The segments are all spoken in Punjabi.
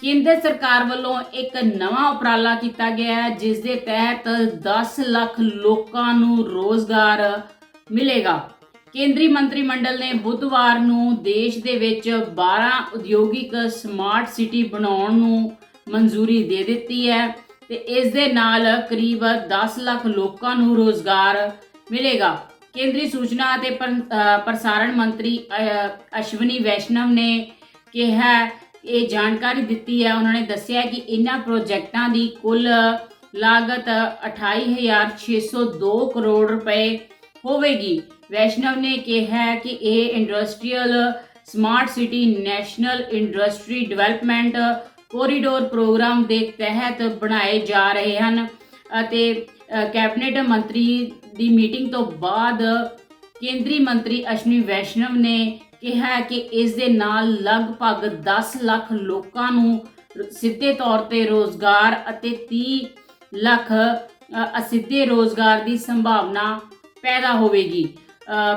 ਕੇਂਦਰ ਸਰਕਾਰ ਵੱਲੋਂ ਇੱਕ ਨਵਾਂ ਉਪਰਾਲਾ ਕੀਤਾ ਗਿਆ ਹੈ, ਜਿਸ ਦੇ ਤਹਿਤ 10 ਲੱਖ ਲੋਕਾਂ ਨੂੰ ਰੋਜ਼ਗਾਰ ਮਿਲੇਗਾ। ਕੇਂਦਰੀ ਮੰਤਰੀ ਮੰਡਲ ਨੇ ਬੁੱਧਵਾਰ ਨੂੰ ਦੇਸ਼ ਦੇ ਵਿੱਚ 12 ਉਦਯੋਗਿਕ ਸਮਾਰਟ ਸਿਟੀ ਬਣਾਉਣ ਨੂੰ ਮਨਜ਼ੂਰੀ ਦੇ ਦਿੱਤੀ ਹੈ ਤੇ ਇਸ ਦੇ ਨਾਲ ਕਰੀਬ 10 ਲੱਖ ਲੋਕਾਂ ਨੂੰ ਰੋਜ਼ਗਾਰ ਮਿਲੇਗਾ। ਕੇਂਦਰੀ ਸੂਚਨਾ ਅਤੇ ਪ੍ਰਸਾਰਣ ਮੰਤਰੀ ਅਸ਼ਵਨੀ ਵੈਸ਼ਨਵ ਨੇ ਕਿਹਾ ਇਹ ਜਾਣਕਾਰੀ ਦਿੱਤੀ ਹੈ। ਉਹਨਾਂ ਨੇ ਦੱਸਿਆ ਕਿ ਇਹਨਾਂ ਪ੍ਰੋਜੈਕਟਾਂ ਦੀ ਕੁੱਲ ਲਾਗਤ 28602 ਕਰੋੜ ਰੁਪਏ ਹੋਵੇਗੀ। ਵੈਸ਼ਨਵ ਨੇ ਕਿਹਾ ਕਿ ਇਹ industrial smart city national industry development corridor programme ਦੇ ਤਹਿਤ ਬਣਾਏ ਜਾ ਰਹੇ ਹਨ ਅਤੇ ਕੈਬਨਿਟ ਮੰਤਰੀ ਦੀ ਮੀਟਿੰਗ ਤੋਂ ਬਾਅਦ ਕੇਂਦਰੀ ਮੰਤਰੀ ਅਸ਼ਵਨੀ ਵੈਸ਼ਨਵ ਨੇ ਕਿਹਾ ਕਿ ਇਸ ਦੇ ਨਾਲ ਲਗਭਗ 10 ਲੱਖ ਲੋਕਾਂ ਨੂੰ ਸਿੱਧੇ ਤੌਰ ਤੇ ਰੋਜ਼ਗਾਰ ਅਤੇ 30 ਲੱਖ ਅਸਿੱਧੇ ਰੋਜ਼ਗਾਰ ਦੀ ਸੰਭਾਵਨਾ ਪੈਦਾ ਹੋਵੇਗੀ।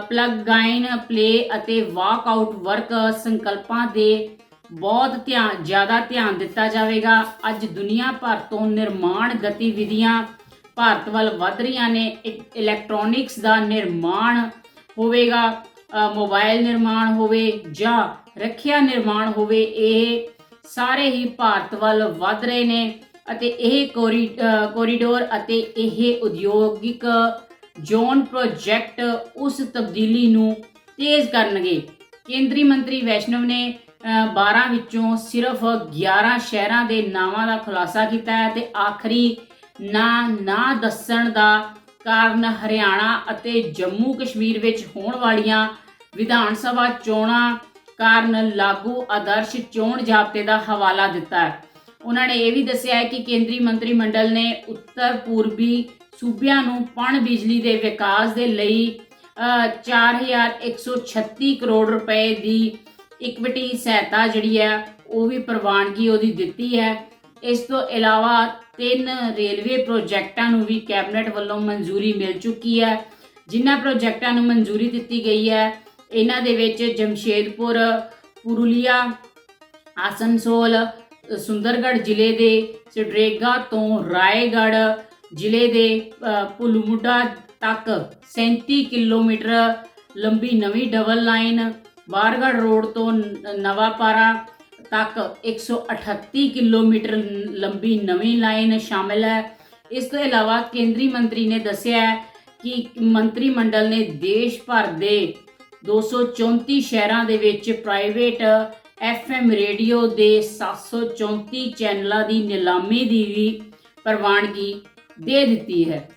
ਪਲੱਗ ਗਾਈਨ ਪਲੇ ਅਤੇ ਵਾਕ ਆਊਟ ਵਰਕ ਸੰਕਲਪਾਂ ਦੇ ਬਹੁਤ ਧਿਆਨ ਜ਼ਿਆਦਾ ਧਿਆਨ ਦਿੱਤਾ ਜਾਵੇਗਾ। ਅੱਜ ਦੁਨੀਆ ਭਰ ਤੋਂ ਨਿਰਮਾਣ ਗਤੀਵਿਧੀਆਂ ਭਾਰਤ ਵੱਲ ਵਧ ਰਹੀਆਂ ਨੇ। ਇਲੈਕਟ੍ਰੋਨਿਕਸ ਦਾ ਨਿਰਮਾਣ ਹੋਵੇਗਾ। ਮੋਬਾਈਲ ਨਿਰਮਾਣ ਹੋਵੇ ਜਾਂ ਰੱਖਿਆ ਨਿਰਮਾਣ ਹੋਵੇ ਇਹ ਸਾਰੇ ਹੀ ਭਾਰਤ ਵੱਲ ਵੱਧ ਰਹੇ ਨੇ ਅਤੇ ਇਹ ਕੋਰੀ- ਕੋਰੀਡੋਰ ਅਤੇ ਇਹ ਉਦਯੋਗਿਕ ਜ਼ੋਨ ਪ੍ਰੋਜੈਕਟ ਉਸ ਤਬਦੀਲੀ ਨੂੰ ਤੇਜ਼ ਕਰਨਗੇ। ਕੇਂਦਰੀ ਮੰਤਰੀ ਵੈਸ਼ਨਵ ਨੇ ਅ, 12 ਵਿੱਚੋਂ ਸਿਰਫ 11 ਸ਼ਹਿਰਾਂ ਦੇ ਨਾਵਾਂ ਦਾ ਖੁਲਾਸਾ ਕੀਤਾ ਹੈ ਤੇ ਆਖਰੀ ਨਾ ਨਾ ਦੱਸਣ ਦਾ ਕਾਰਨ ਹਰਿਆਣਾ ਅਤੇ ਜੰਮੂ ਕਸ਼ਮੀਰ ਵਿੱਚ ਹੋਣ ਵਾਲੀਆਂ ਵਿਧਾਨ ਸਭਾ ਚੋਣਾਂ ਕਾਰਨ ਲਾਗੂ ਆਦਰਸ਼ ਚੋਣ ਜ਼ਾਬਤੇ ਦਾ ਹਵਾਲਾ ਦਿੱਤਾ ਹੈ। ਉਹਨਾਂ ਨੇ ਇਹ ਵੀ ਦੱਸਿਆ ਹੈ ਕਿ ਕੇਂਦਰੀ ਮੰਤਰੀ ਮੰਡਲ ਨੇ ਉੱਤਰ ਪੂਰਬੀ ਸੂਬਿਆਂ ਨੂੰ ਪਣ ਬਿਜਲੀ ਦੇ ਵਿਕਾਸ ਦੇ ਲਈ ਅ, 4136 ਕਰੋੜ ਰੁਪਏ ਦੀ ਇਕਵਿਟੀ ਸਹਾਇਤਾ ਜਿਹੜੀ ਹੈ ਉਹ ਵੀ ਪ੍ਰਵਾਨਗੀ ਉਹਦੀ ਦਿੱਤੀ ਹੈ। ਇਸ ਤੋਂ ਇਲਾਵਾ ਤਿੰਨ ਰੇਲਵੇ ਪ੍ਰੋਜੈਕਟਾਂ ਨੂੰ ਵੀ ਕੈਬਨਿਟ ਵੱਲੋਂ ਮਨਜ਼ੂਰੀ ਮਿਲ ਚੁੱਕੀ ਹੈ ਜਿਨ੍ਹਾਂ ਪ੍ਰੋਜੈਕਟਾਂ ਨੂੰ ਮਨਜ਼ੂਰੀ ਦਿੱਤੀ ਗਈ ਹੈ। ਇਹਨਾਂ ਦੇ ਵਿੱਚ ਜਮਸ਼ੇਦਪੁਰ ਪੁਰੂਲੀਆ ਆਸਨਸੋਲ ਸੁੰਦਰਗੜ੍ਹ ਜ਼ਿਲ੍ਹੇ ਦੇ ਸਿਡਰੇਗਾ ਤੋਂ ਰਾਏਗੜ੍ਹ ਜ਼ਿਲ੍ਹੇ ਦੇ ਅ, ਤੱਕ 37 ਕਿਲੋਮੀਟਰ ਲੰਬੀ ਨਵੀਂ ਡਬਲ ਲਾਈਨ ਬਾਰਗੜ੍ਹ ਰੋਡ ਤੋਂ ਨ- ਨਵਾਂਪਾਰਾ ਤੱਕ 138 ਕਿਲੋਮੀਟਰ ਲੰਬੀ ਨਵੀਂ ਲਾਈਨ ਸ਼ਾਮਿਲ ਹੈ। ਇਸ ਤੋਂ ਇਲਾਵਾ ਕੇਂਦਰੀ ਮੰਤਰੀ ਨੇ ਦੱਸਿਆ ਕਿ ਮੰਤਰੀ ਮੰਡਲ ਨੇ ਦੇਸ਼ ਭਰ ਦੇ 234 ਸ਼ਹਿਰਾਂ ਦੇ ਵਿੱਚ ਪ੍ਰਾਈਵੇਟ ਐਫਐਮ ਰੇਡੀਓ ਦੇ 734 ਚੈਨਲਾਂ ਦੀ ਨਿਲਾਮੀ ਦੀ ਵੀ ਪ੍ਰਵਾਨਗੀ ਦੇ ਦਿੱਤੀ ਹੈ।